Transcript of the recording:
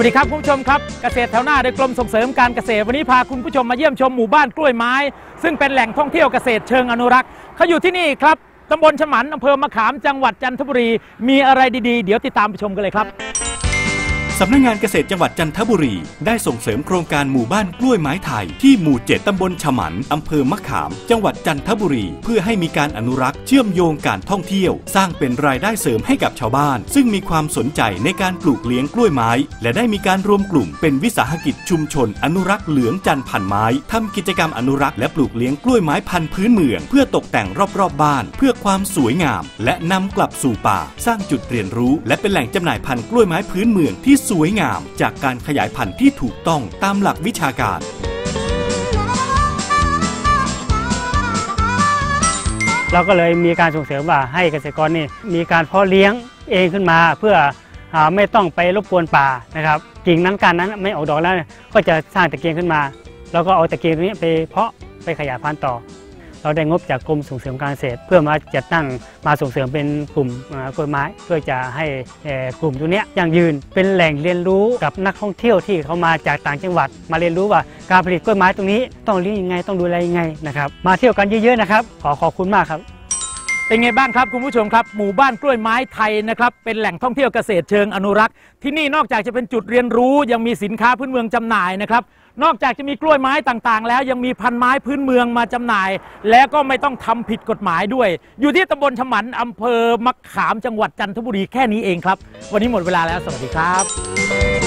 วัสดีครับคุณผู้ชมครับเกษตรแถวหน้าโดยกรมส่งเสริมการเกษตรวันนี้พาคุณผู้ชมมาเยี่ยมชมหมู่บ้านกล้วยไม้ ซึ่งเป็นแหล่งท่องเที่ยวเกษตรเชิงอนุรักษ์เขาอยู่ที่นี่ครับตำบลฉมันอำเภอมะขามจังหวัดจันทบุรีมีอะไรดีๆ เดี๋ยวติดตามไปชมกันเลยครับ สำนักงงานเกษตรจังหวัดจันทบุรี ได้ส่งเสริมโครงการหมู่บ้านกล้วยไม้ไทย ที่หมู่เจ็ดตำบลฉมันอำเภอมะขาม จังหวัดจันทบุรี เพื่อให้มีการอนุรักษ์เชื่อมโยงการท่องเที่ยว สร้างเป็นรายได้เสริมให้กับชาวบ้าน ซึ่งมีความสนใจในการปลูกเลี้ยงกล้วยไม้ และได้มีการรวมกลุ่ม เป็นวิสาหกิจชุมชน อนุรักษ์เหลืองจันทพันไม้ทำกิจกรรมอนุรักษ์และปลูกเลี้ยงกล้วยไม้พันธุ์พื้นเมือง เพื่อตกแต่งรอบๆบบ้าน เพื่อความสวยงาม และนำกลับสู่ป่า สร้างจุดเรียนรู้ และเป็นแหล่งจำหน่ายพันธุ์กล้วยไม้พื้นเมืองที่สวยงามจากการขยายพันธุ์ที่ถูกต้องตามหลักวิชาการ เราก็เลยมีการส่งเสริมว่าให้เกษตรกรนี่มีการเพาะเลี้ยงเองขึ้นมาเพื่อไม่ต้องไปรบกวนป่านะครับกิ่งนั้นการนั้นไม่ออกดอกแล้วก็จะสร้างตะเกียงขึ้นมา แล้วก็เอาตะเกียงตรงนี้ไปเพาะไปขยายพันธุ์ต่อ เราได้งบจากกรมส่งเสริมการเกษตร เพื่อมาจัดตั้งมาส่งเสริมเป็นกลุ่มกล้วยไม้ เพื่อจะให้กลุ่มตัวนี้ยั่งยืนเป็นแหล่งเรียนรู้กับนักท่องเที่ยวที่เขามาจากต่างจังหวัด มาเรียนรู้ว่าการผลิตกล้วยไม้ตรงนี้ ต้องเลี้ยงยังไงต้องดูแลยังไงนะครับมาเที่ยวกันเยอะๆนะครับขอขอบคุณมากครับ เป็นไงบ้างครับคุณผู้ชมครับ หมู่บ้านกล้วยไม้ไทยนะครับเป็นแหล่งท่องเที่ยวเกษตรเชิงอนุรักษ์ ที่นี่นอกจากจะเป็นจุดเรียนรู้ยังมีสินค้าพื้นเมืองจำหน่ายนะครับนอกจากจะมีกล้วยไม้ต่างๆ แล้วยังมีพันไม้พื้นเมืองมาจำหน่าย และก็ไม่ต้องทำผิดกฎหมายด้วย อยู่ที่ตำบลฉมันอำเภอมะขามจังหวัดจันทบุรีแค่นี้เองครับ วันนี้หมดเวลาแล้วสวัสดีครับ